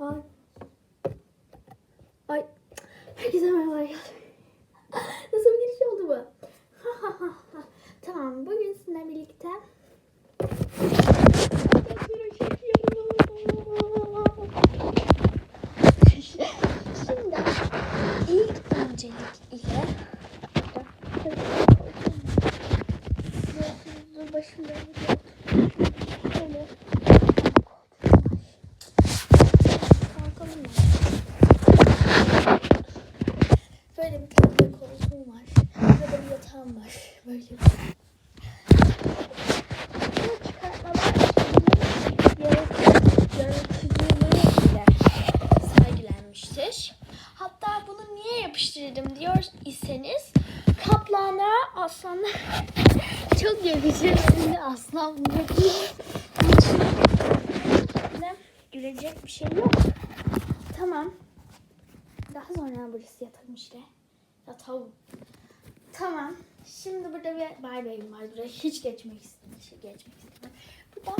Ay. Ay. Herkese merhaba arkadaşlar. Ne? Gülecek bir şey yok. Tamam. Daha sonra burası yatağım işte. Yatağım. Tamam. Şimdi burada bir Barbie'm var. Buraya hiç geçmek istemiyorum. Şey geçmek istemiyorum. Burada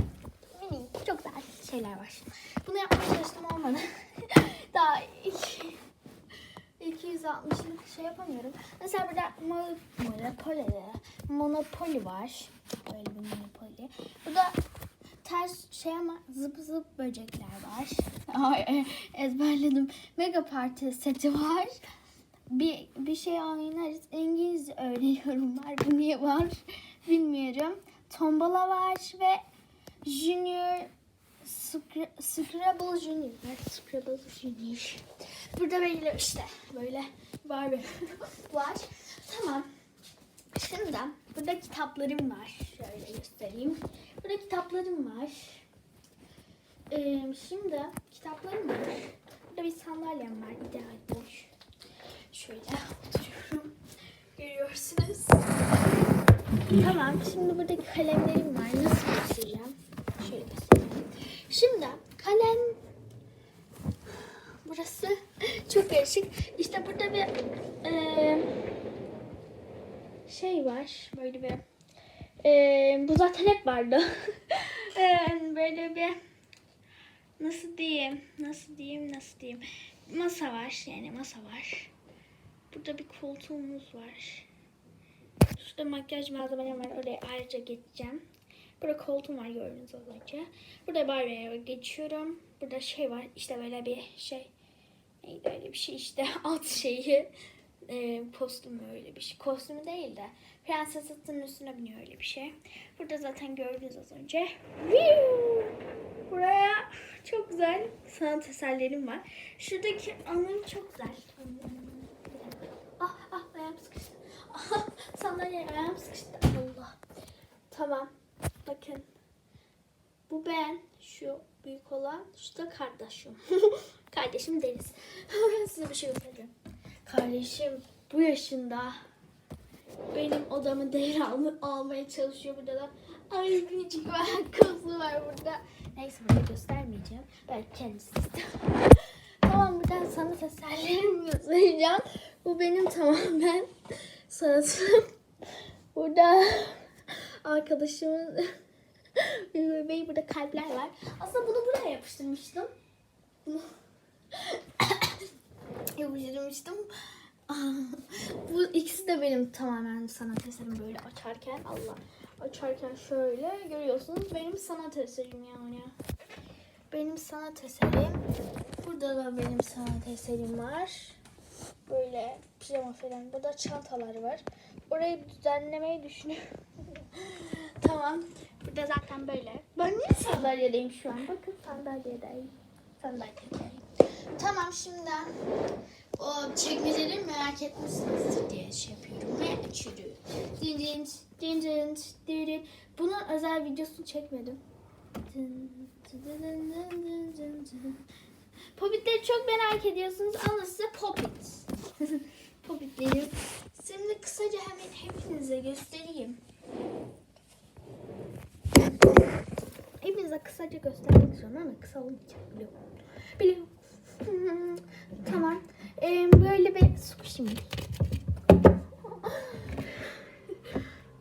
mini çok güzel şeyler var. Bunu yapmaya çalıştım olmadı. Daha iki, 260'lık şey yapamıyorum. Mesela burada mo- Monopoly, Monopoly var. Böyle bir Monopoly. Burada ters şey ama zıp zıp böcekler var. Ay, e, ezberledim. Mega Party seti var. Bir, bir şey oynarız. İngilizce öğreniyorum var. Bu niye var bilmiyorum. Tombala var ve Junior Scra- Scrabble Junior. Scrabble Junior. Burada böyle işte böyle Barbie var. Tamam. Şimdi burada kitaplarım var. Şöyle göstereyim. Burada kitaplarım var. Ee, şimdi kitaplarım var. Burada bir sandalyem var. İdeal boş. Şöyle oturuyorum. Görüyorsunuz. Tamam. Şimdi burada kalemlerim var. Nasıl göstereceğim? Şöyle göstereyim. Şimdi kalem Burası değişik. İşte burada bir eee, şey var. Böyle bir eee, bu zaten hep vardı. Eee, böyle bir nasıl diyeyim? Nasıl diyeyim? Nasıl diyeyim? Masa var yani masa var. Burada bir koltuğumuz var. Şurada makyaj malzemem var. Oraya ayrıca geçeceğim. Burada koltuğum var gördüğünüz az önce. Burada Barbie'ye geçiyorum. Burada şey var. işte böyle bir şey. Neydi öyle bir şey işte. Alt şeyi. E, kostümü öyle bir şey. Kostümü değil de. Prenses atının üstüne biniyor öyle bir şey. Burada zaten gördünüz az önce. Buraya çok güzel sanat eserlerim var. Şuradaki anım çok güzel. Ah ah ayağım sıkıştı. Ah, sandalye ayağım sıkıştı. Allah. Tamam. Bakın. Bu ben. Şu büyük olan. Şu da kardeşim. Kardeşim Deniz. Size bir şey göstereceğim. Kardeşim bu yaşında benim odamı devralma almaya çalışıyor burada da. Ay minicik bir ayakkabısı var burada. Neyse bunu göstermeyeceğim. Belki kendisi tamam buradan sanat eserlerimi göstereceğim. Bu benim tamamen sanatım. Burada arkadaşımın bebeği burada kalpler var. Aslında bunu buraya yapıştırmıştım. Yapıştırmıştım. Bu ikisi de benim tamamen sanat eserim böyle açarken Allah açarken şöyle görüyorsunuz benim sanat eserim yani. Benim sanat eserim. Burada da benim sanat eserim var. Böyle pijama falan. Burada çantalar var. Orayı düzenlemeyi düşünüyorum. tamam. Burada zaten böyle. Ben niye sandalyedeyim şu an? Bakın sandalyedeyim. Sandalyedeyim. Tamam şimdi o çekmeceleri merak etmişsinizdir diye şey yapıyorum ve açıyorum. Din din din din din. Bunun özel videosunu çekmedim. Popitleri çok merak ediyorsunuz. Alın size popit. Popitlerim. Şimdi kısaca hemen hepinize göstereyim. Hepinize kısaca göstermek istiyorum ama kısa olmayacak biliyorum. Biliyorum. Hmm, tamam. Ee, böyle bir squishy mi?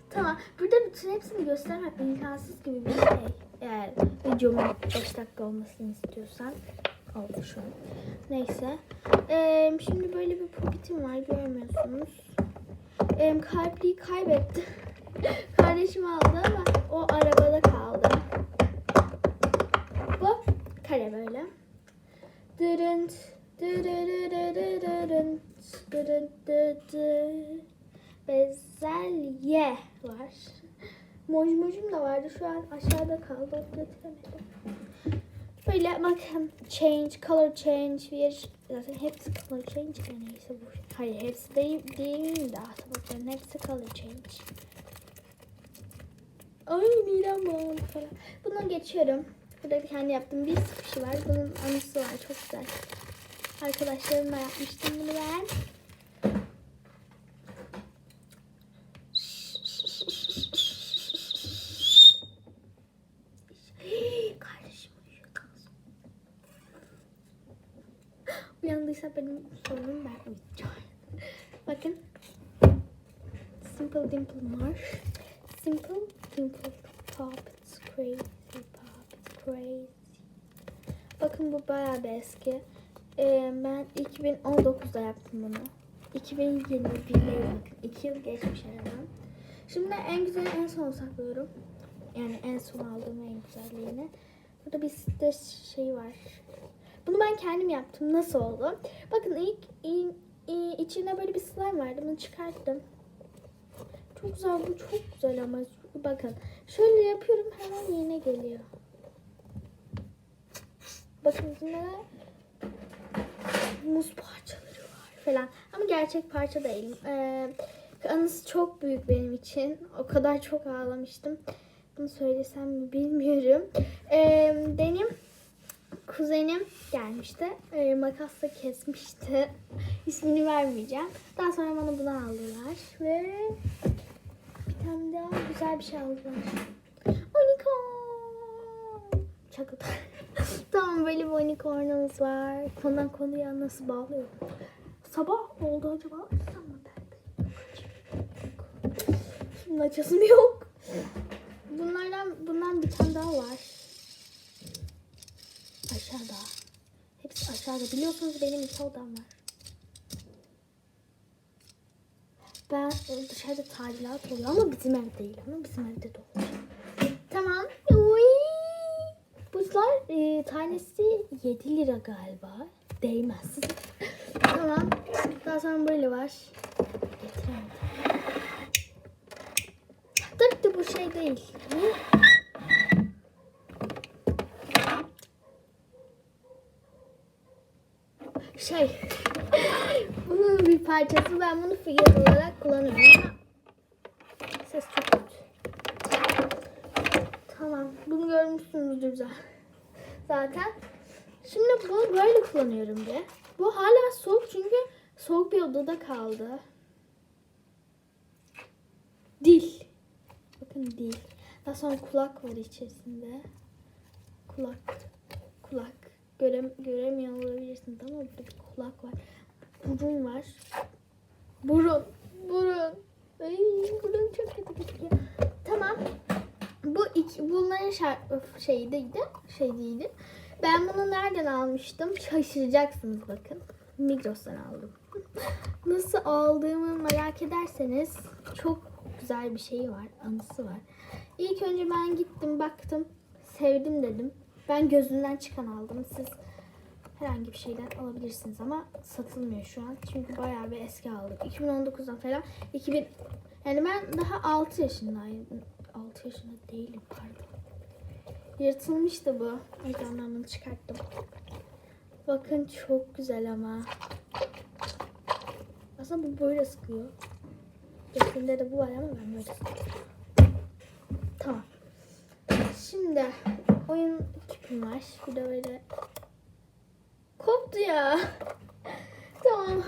tamam. Burada bütün hepsini göstermek imkansız gibi bir şey. Eğer videomun 5 dakika olmasını istiyorsan. oldu şu an. Neyse. Ee, şimdi böyle bir popitim var görmüyorsunuz. Ee, kalpliği kaybettim. Kardeşim aldı ama var. Mojmojum da vardı. Şu an aşağıda kaldı. Getiremedim. Böyle bakın change, color change bir zaten hepsi color change de neyse bu. Hayır hepsi değil, değil de bakın hepsi color change. Ay midem bulandı falan. Bunu geçiyorum. Burada bir kendi yaptığım bir squishy var. Bunun anısı var. Çok güzel. Arkadaşlarımla yapmıştım bunu ben. Kardeşim uyuyor. Uyandıysa benim ben. Bakın. Simple Dimple Marsh. Simple Dimple Pop. It's crazy pop. It's crazy. Bakın bu bayağı bir eski. Ee, ben 2019'da yaptım bunu. 2021'de bakın. 2 yıl geçmiş aradan. Şimdi en güzeli en son saklıyorum. Yani en son aldığım en güzelliğini. Burada bir site şey var. Bunu ben kendim yaptım. Nasıl oldu? Bakın ilk in, i- içinde böyle bir slime vardı. Bunu çıkarttım. Çok güzel bu çok güzel ama bakın şöyle yapıyorum hemen yerine geliyor. Bakın içinde de muz parçaları var falan. Ama gerçek parça değil. Ee, anısı çok büyük benim için. O kadar çok ağlamıştım. Bunu söylesem mi bilmiyorum. Ee, benim kuzenim gelmişti. Ee, makasla kesmişti. İsmini vermeyeceğim. Daha sonra bana bunu aldılar. Ve bir tane daha güzel bir şey aldılar. Unicorn. Çakıl. tamam böyle bir unicornumuz var. Konudan konuya nasıl bağlıyor? Sabah oldu acaba? Mı perde? Şimdi açasım yok. Bunlardan bundan bir tane daha var. Aşağıda. Hepsi aşağıda. Biliyorsunuz benim iki odam var. Ben dışarıda tadilat oluyor ama bizim ev değil. Ama bizim evde de oluyor. Tamam. Uy. Buzlar e, tanesi 7 lira galiba. Değmez. tamam. Daha sonra böyle var. Getiremedim. Tabii ki bu şey değil. Bu şey bunun bir parçası ben bunu fiyat olarak kullanıyorum ses çok kötü. Tamam bunu görmüşsünüzdür zaten. Şimdi bunu böyle kullanıyorum bir. Bu hala soğuk çünkü soğuk bir odada kaldı. Dil. Bakın dil. Daha sonra kulak var içerisinde. Kulak. Kulak. Göre, göremiyor olabilirsiniz ama burada bir kulak var. Burun var. Burun. Burun. Ay, burun çok kötü gözüküyor. Tamam. Bu iki, bunların şart, şeydeydi. Şeydeydi. Ben bunu nereden almıştım? Şaşıracaksınız bakın. Migros'tan aldım. Nasıl aldığımı merak ederseniz çok güzel bir şey var. Anısı var. İlk önce ben gittim baktım. Sevdim dedim. Ben gözünden çıkan aldım. Siz herhangi bir şeyden alabilirsiniz ama satılmıyor şu an. Çünkü bayağı bir eski aldık. 2019'dan falan. 2000 yani ben daha 6 yaşındaydım. 6 yaşında değilim pardon. Yırtılmıştı bu. O çıkarttım. Bakın çok güzel ama. Aslında bu böyle sıkıyor. Resimde de bu var ama ben böyle sıkıyorum. Tamam. Şimdi oyun küpüm var. Bir de böyle koptu ya. tamam.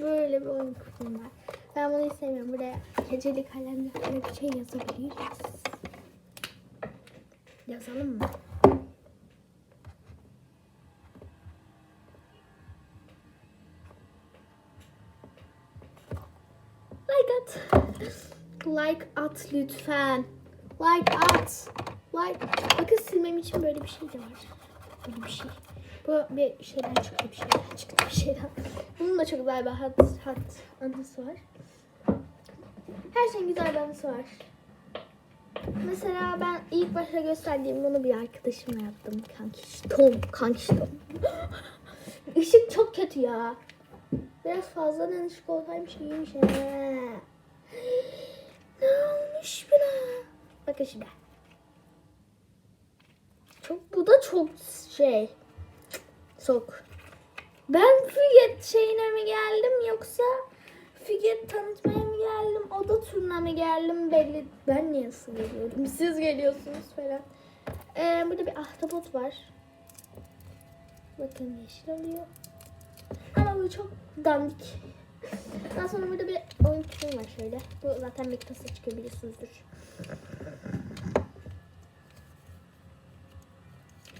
Böyle bir oyun küpüm var. Ben bunu sevmiyorum. Buraya keçeli kalemle böyle bir şey yazabiliriz. Yazalım mı? Like at. Like at lütfen. Like at. Like. Bakın silmem için böyle bir şey de var. gibi bir şey. Bu bir şeyden çıktı bir şeyden çıktı bir şeyden. Bunun da çok güzel bir hat, hat anısı var. Her şeyin güzel bir anısı var. Mesela ben ilk başta gösterdiğim bunu bir arkadaşımla yaptım. Kankiştom, kankiştom. Işık çok kötü ya. Biraz fazladan ışık olsaymış iyiymiş. Ne olmuş buna? Bakın şimdi. Çok bu da çok şey. Çok. Ben Figet şeyine mi geldim yoksa Figet tanıtmaya mı geldim? Oda turuna mı geldim belli. Ben niye geliyorum? Siz geliyorsunuz falan. Ee, burada bir ahtapot var. Bakın yeşil oluyor. Ama bu çok dandik. Daha sonra burada bir oyun var şöyle. Bu zaten Mektos'a çıkıyor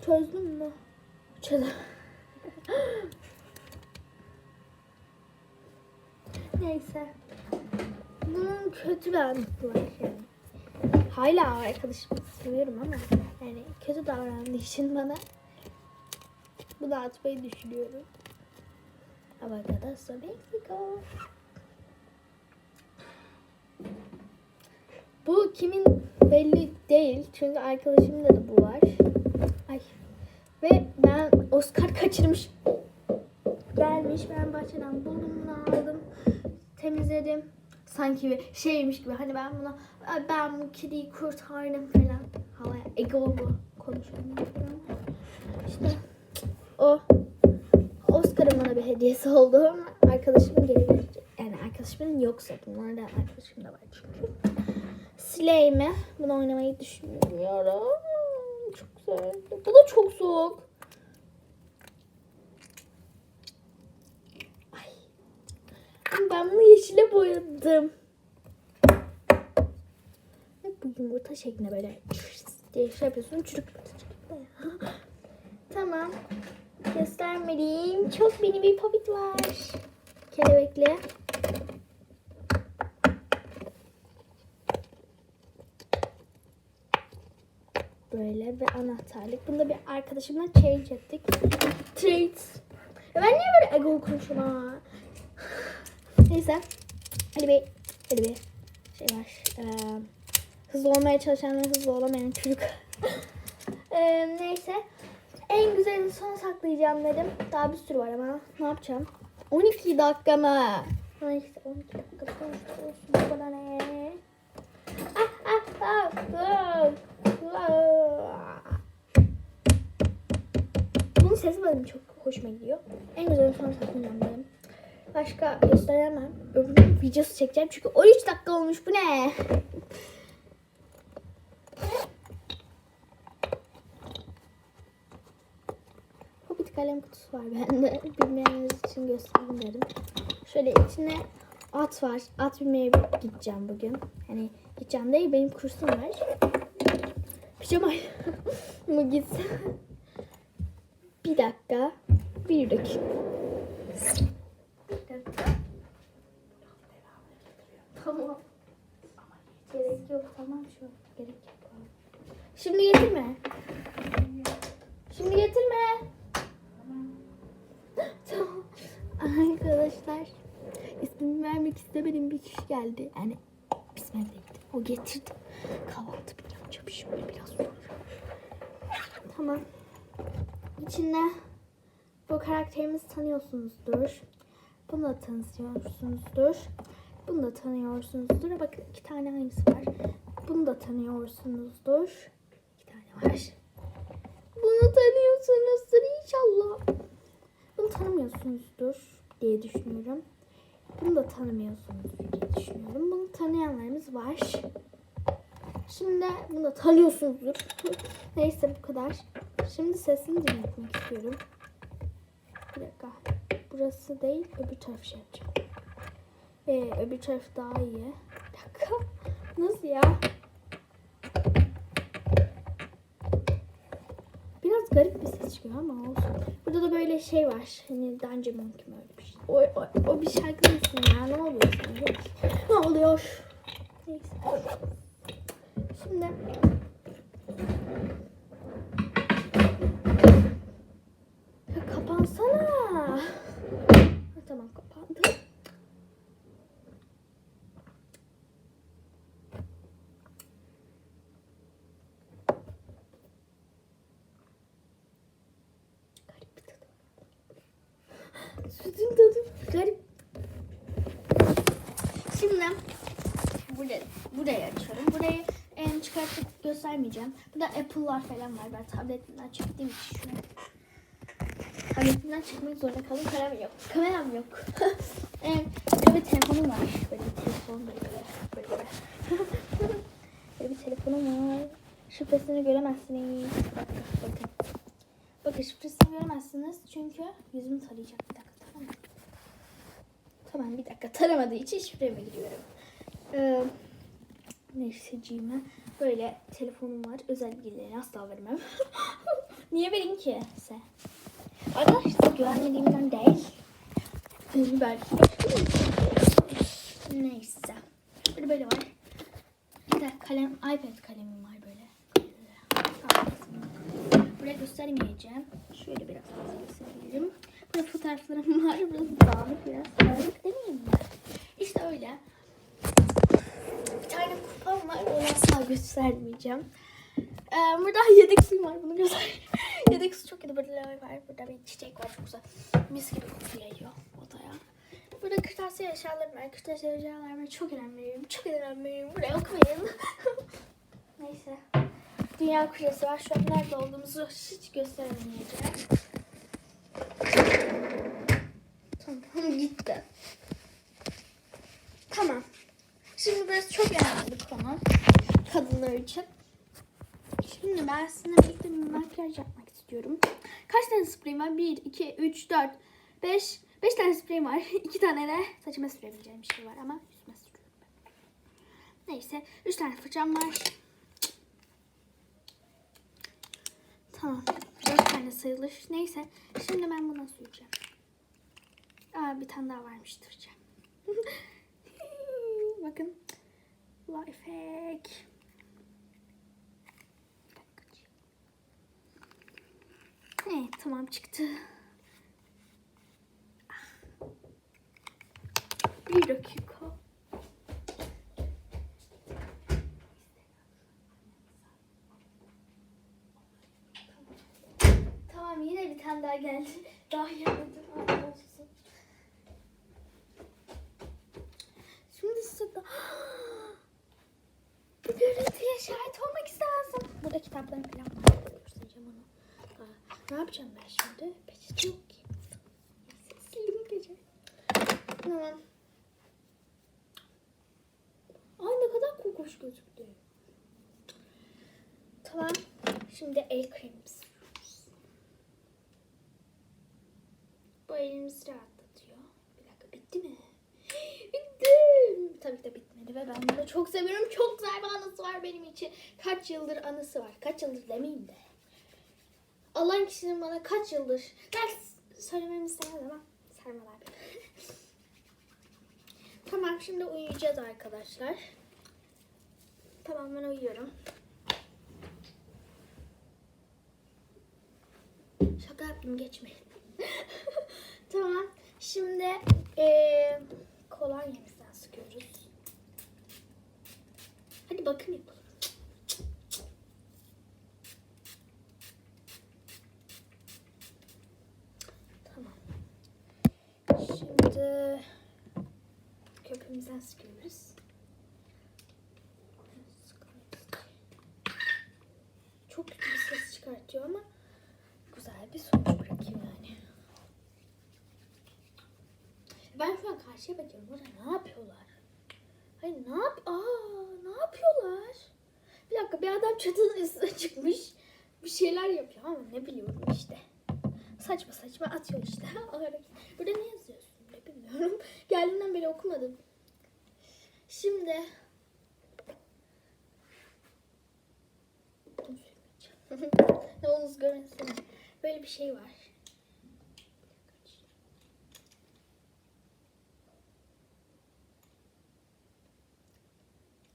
Çözdün mü? Çözdüm. Neyse. Bunun kötü bir anısı var yani. Hala arkadaşımı seviyorum ama yani kötü davrandığı için bana bunu atmayı düşünüyorum. Abacadabra Mexico. Bu kimin belli değil. Çünkü arkadaşımda da bu var. Ve ben Oscar kaçırmış. Gelmiş. Ben bahçeden buldum bunu aldım. Temizledim. Sanki bir şeymiş gibi. Hani ben buna "Ay, ben bu kediyi kurtardım falan. Havaya egolu konuşuyorum falan. İşte o Oscar'ın bana bir hediyesi oldu ama arkadaşımın geri verecek. Yani arkadaşımın yoksa bunlar da arkadaşım da var çünkü. Slay'mi bunu oynamayı düşünmüyorum. Güzel. Bu da çok soğuk. Ay. Ben bunu yeşile boyadım. Bu yumurta şeklinde böyle diye şey yapıyorsun. Çürük tamam. Göstermeliyim. Çok mini bir popit var. Kelebekli. Böyle bir anahtarlık. Bunu da bir arkadaşımla change ettik. Treats. Ben niye böyle ego konuşuyorum? Neyse. Hadi bir, hadi bir şey var. Ee, hızlı olmaya çalışan ve hızlı olamayan çocuk. Ee, neyse. En güzelini son saklayacağım dedim. Daha bir sürü var ama ne yapacağım? 12 dakika mı? Neyse 12 dakika olsun. Bana ne? Ah, ah, ah, ah, ah. Bunun sesi benim çok hoşuma gidiyor. En güzelini son saklayacağım dedim. Başka gösteremem. Öbürünün videosu çekeceğim çünkü 13 dakika olmuş. Bu ne? Hobbit kalem kutusu var bende. Bilmeyenler için göstereyim dedim. Şöyle içine at var. At binmeye gideceğim bugün. Hani gideceğim değil benim kursum var. Pijama mı gitsin? Bir dakika. Bir dakika. Bir dakika. Tamam. Gerek yok. Tamam şu an. Gerek yok. Şimdi getirme. Şimdi getirme. Tamam. Arkadaşlar ismini vermek istemediğim bir kişi geldi. Yani ismen değil. O getirdi. Kahvaltı bir yapacağım şimdi biraz sonra. Tamam. İçinde bu karakterimizi tanıyorsunuzdur. Bunu da tanıyorsunuzdur. Bunu da tanıyorsunuzdur. Bakın iki tane aynısı var. Bunu da tanıyorsunuzdur. İki tane var. Bunu tanıyorsunuzdur inşallah. Bunu tanımıyorsunuzdur diye düşünüyorum. Bunu da tanımıyorsunuzdur diye düşünüyorum. Bunu tanıyanlarımız var. Şimdi bunu da tanıyorsunuzdur. Neyse bu kadar. Şimdi sesini dinletmek istiyorum. Bir. Burası değil öbür tarafı şey. Ee, öbür taraf daha iyi. Bir dakika. Nasıl ya? Biraz garip bir ses çıkıyor ama olsun. Burada da böyle şey var. Hani Dungeon Monkey mi bir şey. O, o, o bir şarkı ismi ya. Ne oluyor şimdi? Ne oluyor? Neyse. Şimdi Kapatsana. Ha, tamam kapandı. Sütün tadı garip. Şimdi buraya, buraya açıyorum. Burayı en çıkartıp göstermeyeceğim. Burada Apple'lar falan var. Ben tabletimden çektiğim için şunu Tabletimden çekmek zorunda kaldım. Kameram yok. Kameram yok. em, böyle bir telefonum var. Böyle bir telefon böyle böyle. Böyle, böyle. bir telefonum var. Şifresini göremezsiniz. Bakın. Bakın. Bakın şifresini göremezsiniz. Çünkü yüzümü tarayacak. Bir dakika tamam mı? Tamam bir dakika taramadığı için şifreme giriyorum. Ee, neyse böyle telefonum var. Özel bilgilerini asla vermem. Niye vereyim ki size? Arkadaşlar güvenmediğimden değil. Belki. Neyse. Böyle böyle var. Bir de kalem, iPad kalemim var böyle. Buraya göstermeyeceğim. Şöyle biraz fazla gösterebilirim. Burada fotoğraflarım var. Burası dağınık biraz. Dağınık demeyeyim mi? İşte öyle. Bir tane kupam var. Onu asla göstermeyeceğim. Ee, burada yedek suyum var. Bunu göster. Su çok iyi. Burada lave var. Burada bir çiçek var. Çok güzel. Mis gibi koku yayıyor odaya. Burada kırtasiye eşyalarım var. Kırtasiye eşyalarıma çok önem. Çok önem. Buraya okumayın. Neyse. Dünya küresi var. Şu an nerede olduğumuzu hiç gösteremeyeceğim. Tamam gitti. Tamam. Şimdi burası çok önemli bir konu. Kadınlar için. Şimdi ben sizinle birlikte bir makyaj yapmak istiyorum. Kaç tane spreyim var? 1, 2, 3, 4, 5. 5 tane spreyim var. 2 tane de saçıma sürebileceğim bir şey var ama yüzüme sürüyorum. Neyse. 3 tane fırçam var. Tamam. 4 tane sayılır. Neyse. Şimdi ben buna süreceğim. Aa bir tane daha varmış duracağım. Bakın. Life hack. Evet tamam çıktı. Bir dakika. Tamam yine bir tane daha geldi. Daha olsun. Şimdi size da... Bu görüntüye şahit olmak istemezdim. Burada kitaplarım falan var. Ne yapacağım ben şimdi? Peçete yok ki. Sildim peçete. Tamam. Ay ne kadar kokuş gözüktü. Tamam. Şimdi el kremimizi sürüyoruz. Bu elimizi rahatlatıyor. Bir dakika bitti mi? Bitti. Tabii ki de bitmedi ve ben bunu çok seviyorum. Çok güzel bir anısı var benim için. Kaç yıldır anısı var. Kaç yıldır demeyeyim de. Alan kişinin bana kaç yıldır ders söylememi istemez ama sarmalar tamam şimdi uyuyacağız arkadaşlar. Tamam ben uyuyorum. Şaka yaptım geçmeyin. tamam. Şimdi eee kolonyamızdan sıkıyoruz. Hadi bakın yapalım. Tamam. Şimdi köpüğümüzden sıkıyoruz. Çok kötü bir ses çıkartıyor ama güzel bir sonuç bırakıyor yani. Ben şu an karşıya bakıyorum. Orada ne yapıyorlar? Hayır ne yap? Aa ne yapıyorlar? Bir dakika bir adam çatının üstüne çıkmış. Bir şeyler yapıyor ama ne biliyorum işte. Saçma saçma atıyor işte. Burada ne yazıyorsun? Ne bilmiyorum. Geldiğinden beri okumadım. Şimdi ne olunuz görmesin. Böyle bir şey var.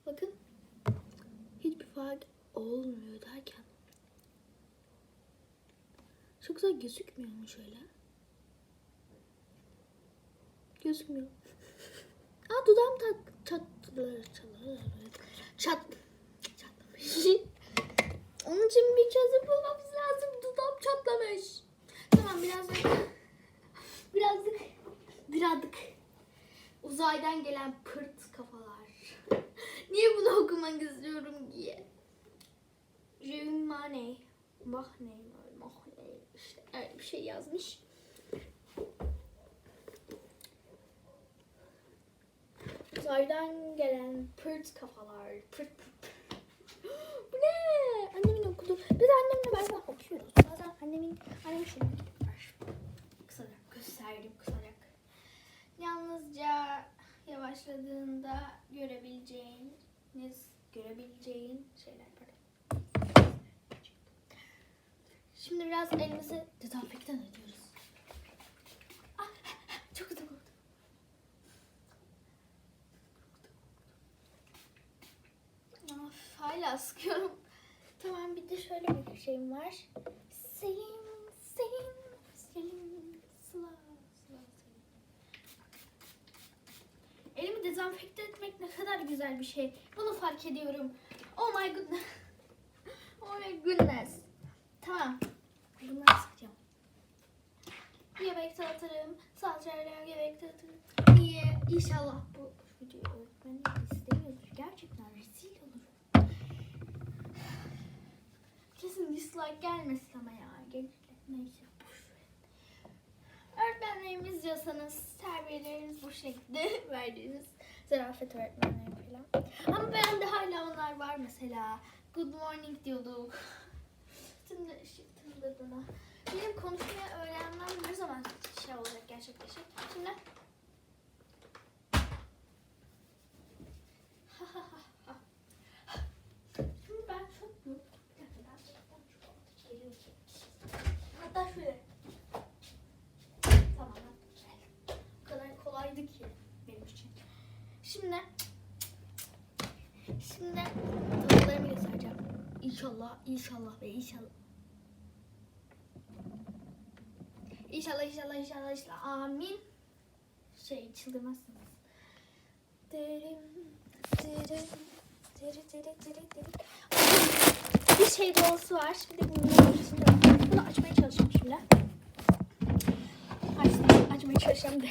Bakın. Hiçbir fark olmuyor derken. Çok güzel gözükmüyor mu şöyle? Gözükmüyor. Aa dudağım tak çat çat çatlamış. Onun için bir çözüm bulmamız lazım. Dudağım çatlamış. Tamam birazcık birazcık gelen pırt kafalar. Niye bunu okumak istiyorum ki? Jumane. Mahne. Mahne. İşte öyle bir şey yazmış. Uzaydan gelen pırt kafalar. Pırt pırt. Bu ne? Annemin okudu. Biz annemle bazen okuyoruz. Bazen annemin annem şunu var. Kısarak gösterdim kısarak. Yalnızca yavaşladığında görebileceğiniz görebileceğin şeyler pardon. Şimdi biraz elimizi dezenfektan ediyoruz. Ah, çok güzel oldu. Of, sıkıyorum. Tamam bir de şöyle bir şeyim var. Selim, Selim, Selim, Sıla, Sıla, Selim. Elimi dezenfekte etmek ne kadar güzel bir şey. Bunu fark ediyorum. Oh my goodness. Oh my goodness. Tamam. Bunları sıkacağım. Yemek dağıtırım. Salçayla yemek dağıtırım. İyi. İnşallah dislike gelmesin ama ya. Gelir. Neyse. Öğretmenlerimiz diyorsanız terbiyeleriniz bu şekilde verdiğiniz zarafet öğretmenleri falan. Ama ben de hala onlar var mesela. Good morning diyorduk. Şimdi şimdi buna. Benim konuşmayı öğrenmem ne zaman şey olacak gerçekleşecek. Şimdi Şimdi ben çok mu? Bir dakika ben çektim şu alttaki yeri çekeyim. Hatta şöyle. Tamam. güzel. O kadar kolaydı ki benim için. Şimdi Şimdi duygularımı göstereceğim. İnşallah, ve inşallah. İnşallah, inşallah, inşallah, inşallah. Amin. Şey çıldırmazsınız. Derim, derim, deri, deri, deri, deri. Bir şey doğası var. Şimdi bunu, şimdi bunu açmaya çalışacağım şimdi. Açtım, açmaya çalışacağım da.